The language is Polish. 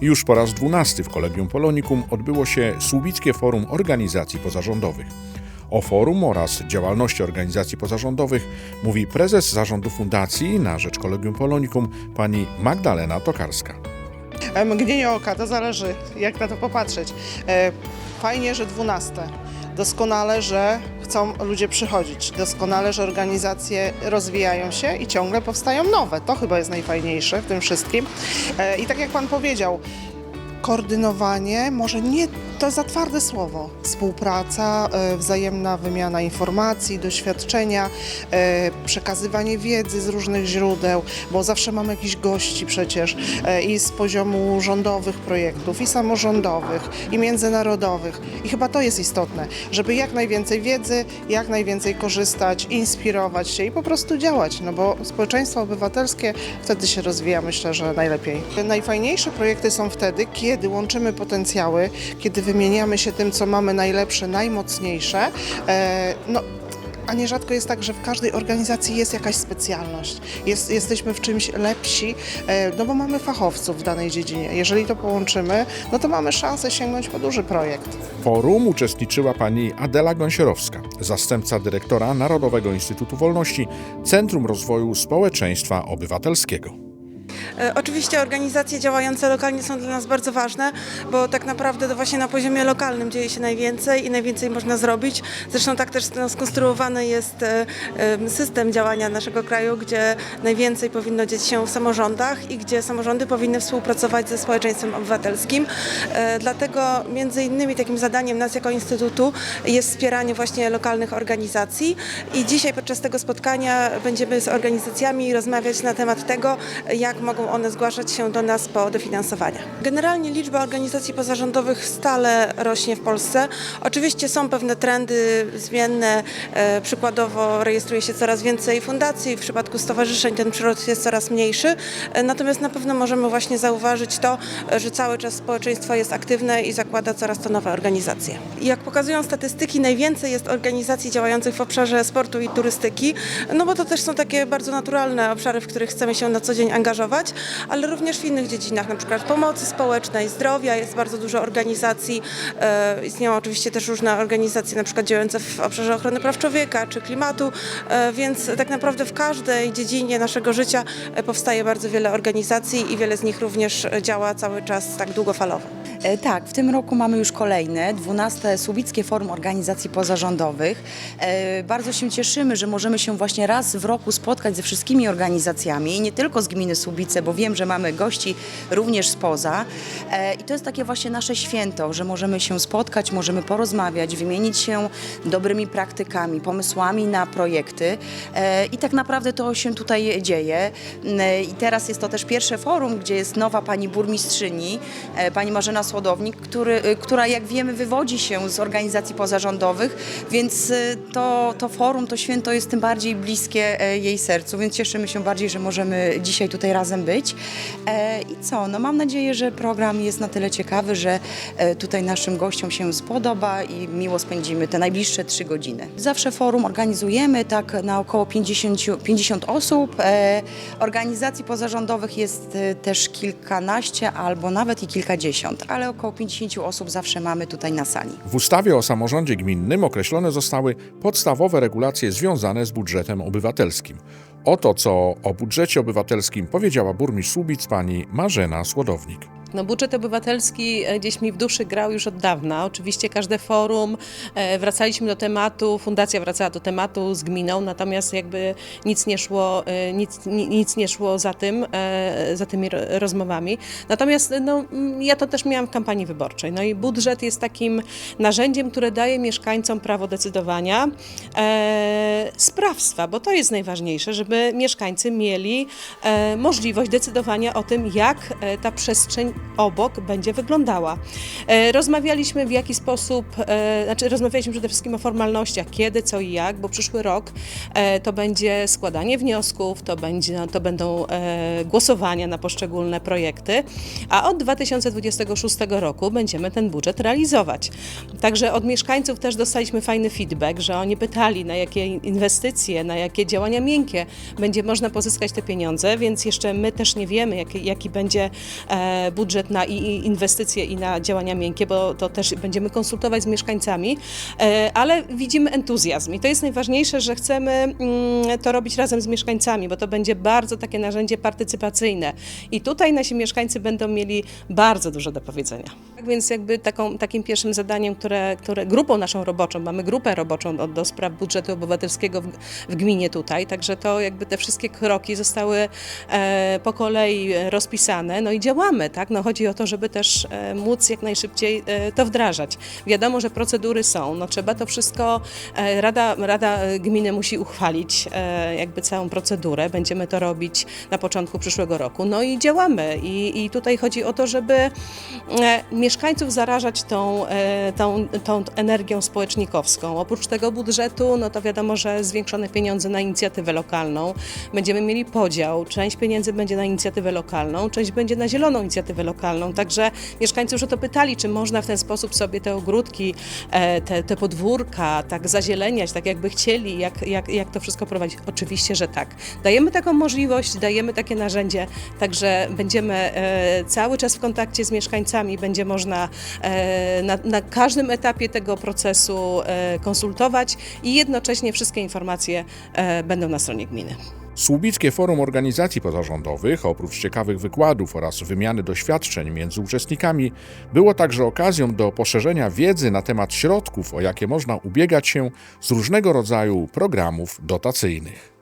Już po raz dwunasty w Kolegium Polonikum odbyło się Słubickie Forum Organizacji Pozarządowych. O forum oraz działalności organizacji pozarządowych mówi prezes zarządu Fundacji na rzecz Kolegium Polonikum pani Magdalena Tokarska. E, Mgnienie oka, to zależy jak na to popatrzeć. E, Fajnie, że 12. Doskonale, że chcą ludzie przychodzić. Doskonale, że organizacje rozwijają się i ciągle powstają nowe. To chyba jest najfajniejsze w tym wszystkim. E, I tak jak Pan powiedział, koordynowanie, może nie to za twarde słowo. Współpraca, e, wzajemna wymiana informacji, doświadczenia, e, przekazywanie wiedzy z różnych źródeł, bo zawsze mamy jakichś gości przecież e, i z poziomu rządowych projektów, i samorządowych, i międzynarodowych. I chyba to jest istotne, żeby jak najwięcej wiedzy, jak najwięcej korzystać, inspirować się i po prostu działać, no bo społeczeństwo obywatelskie wtedy się rozwija, myślę, że najlepiej. Najfajniejsze projekty są wtedy, kiedy łączymy potencjały, kiedy wymieniamy się tym, co mamy najlepsze, najmocniejsze. E, no, a nierzadko jest tak, że w każdej organizacji jest jakaś specjalność. Jest, jesteśmy w czymś lepsi, e, no bo mamy fachowców w danej dziedzinie. Jeżeli to połączymy, no to mamy szansę sięgnąć po duży projekt. W forum uczestniczyła pani Adela Gąsierowska, zastępca dyrektora Narodowego Instytutu Wolności, Centrum Rozwoju Społeczeństwa Obywatelskiego. E, Oczywiście organizacje działające lokalnie są dla nas bardzo ważne, bo tak naprawdę to właśnie na poziomie lokalnym dzieje się najwięcej i najwięcej można zrobić. Zresztą tak też no, skonstruowany jest e, em, system działania naszego kraju, gdzie najwięcej powinno dzieć się w samorządach i gdzie samorządy powinny współpracować ze społeczeństwem obywatelskim. E, Dlatego między innymi takim zadaniem nas jako Instytutu jest wspieranie właśnie lokalnych organizacji i dzisiaj podczas tego spotkania będziemy z organizacjami rozmawiać na temat tego, jak mogą one zgłaszać się do nas po dofinansowania. Generalnie liczba organizacji pozarządowych stale rośnie w Polsce. Oczywiście są pewne trendy zmienne, e, przykładowo rejestruje się coraz więcej fundacji, w przypadku stowarzyszeń ten przyrost jest coraz mniejszy, e, natomiast na pewno możemy właśnie zauważyć to, że cały czas społeczeństwo jest aktywne i zakłada coraz to nowe organizacje. Jak pokazują statystyki, najwięcej jest organizacji działających w obszarze sportu i turystyki, no bo to też są takie bardzo naturalne obszary, w których chcemy się na co dzień angażować, ale również w innych dziedzinach, na przykład pomocy społecznej, zdrowia, jest bardzo dużo organizacji. E, istnieją oczywiście też różne organizacje, na przykład działające w obszarze ochrony praw człowieka czy klimatu, e, więc tak naprawdę w każdej dziedzinie naszego życia e, powstaje bardzo wiele organizacji i wiele z nich również działa cały czas tak długofalowo. E, Tak, w tym roku mamy już kolejne, 12 Słubickie Forum Organizacji Pozarządowych. E, Bardzo się cieszymy, że możemy się właśnie raz w roku spotkać ze wszystkimi organizacjami, nie tylko z gminy Słubice, bo wiem, że mamy gości również spoza. E, I to jest takie właśnie nasze święto, że możemy się spotkać, możemy porozmawiać, wymienić się dobrymi praktykami, pomysłami na projekty. I tak naprawdę to się tutaj dzieje. I teraz jest to też pierwsze forum, gdzie jest nowa pani burmistrzyni, pani Marzena Który, e, która jak wiemy wywodzi się z organizacji pozarządowych, więc e, to, to forum, to święto jest tym bardziej bliskie e, jej sercu, więc cieszymy się bardziej, że możemy dzisiaj tutaj razem być. E, I co? No mam nadzieję, że program jest na tyle ciekawy, że e, tutaj naszym gościom się spodoba i miło spędzimy te najbliższe trzy godziny. Zawsze forum organizujemy tak na około 50, 50 osób. Organizacji pozarządowych jest też kilkanaście albo nawet i kilkadziesiąt, ale około 50 osób zawsze mamy tutaj na sali. W ustawie o samorządzie gminnym określone zostały podstawowe regulacje związane z budżetem obywatelskim. Oto co o budżecie obywatelskim powiedziała burmistrz Słubic pani Marzena Słodownik. No, budżet obywatelski e, gdzieś mi w duszy grał już od dawna. Oczywiście każde forum, e, wracaliśmy do tematu, fundacja wracała do tematu z gminą, natomiast jakby nic nie szło, e, nic, ni- nic nie szło za tym, za tymi ro- rozmowami. Natomiast no, mm, ja to też miałam w kampanii wyborczej. No i budżet jest takim narzędziem, które daje mieszkańcom prawo decydowania, e, sprawstwa, bo to jest najważniejsze, żeby mieszkańcy mieli e, możliwość decydowania o tym, jak ta przestrzeń obok będzie wyglądała. E, rozmawialiśmy w jaki sposób, e, znaczy rozmawialiśmy przede wszystkim o formalnościach, kiedy, co i jak, bo przyszły rok e, to będzie składanie wniosków, to, będzie, to będą głosowania na poszczególne projekty, a od 2026 roku będziemy ten budżet realizować. Także od mieszkańców też dostaliśmy fajny feedback, że oni pytali, na jakie inwestycje, na jakie działania miękkie będzie można pozyskać te pieniądze, więc jeszcze my też nie wiemy, jaki, jaki będzie budżet budżet na i- inwestycje i na działania miękkie, bo to też będziemy konsultować z mieszkańcami, e, ale widzimy entuzjazm i to jest najważniejsze, że chcemy mm, to robić razem z mieszkańcami, bo to będzie bardzo takie narzędzie partycypacyjne i tutaj nasi mieszkańcy będą mieli bardzo dużo do powiedzenia. Więc jakby taką, takim pierwszym zadaniem, które, które grupą naszą roboczą, mamy grupę roboczą do, do spraw budżetu obywatelskiego w, w gminie tutaj, także to jakby te wszystkie kroki zostały e, po kolei rozpisane, no i działamy, tak? No chodzi o to, żeby też e, móc jak najszybciej e, to wdrażać. Wiadomo, że procedury są, no trzeba to wszystko, e, Rada, Rada Gminy musi uchwalić e, jakby całą procedurę, będziemy to robić na początku przyszłego roku, no i działamy i, i tutaj chodzi o to, żeby e, mieszkańców zarażać tą, e, tą, tą energią społecznikowską. Oprócz tego budżetu, no to wiadomo, że zwiększone pieniądze na inicjatywę lokalną, będziemy mieli podział, część pieniędzy będzie na inicjatywę lokalną, część będzie na zieloną inicjatywę lokalną, także mieszkańcy już o to pytali, czy można w ten sposób sobie te ogródki, e, te, te podwórka tak zazieleniać, tak jakby chcieli, jak, jak, jak to wszystko prowadzić. Oczywiście, że tak. Dajemy taką możliwość, dajemy takie narzędzie, także będziemy e, cały czas w kontakcie z mieszkańcami, będzie można e, na, na każdym etapie tego procesu e, konsultować i jednocześnie wszystkie informacje e, będą na stronie gminy. Słubickie Forum Organizacji Pozarządowych, oprócz ciekawych wykładów oraz wymiany doświadczeń między uczestnikami, było także okazją do poszerzenia wiedzy na temat środków, o jakie można ubiegać się z różnego rodzaju programów dotacyjnych.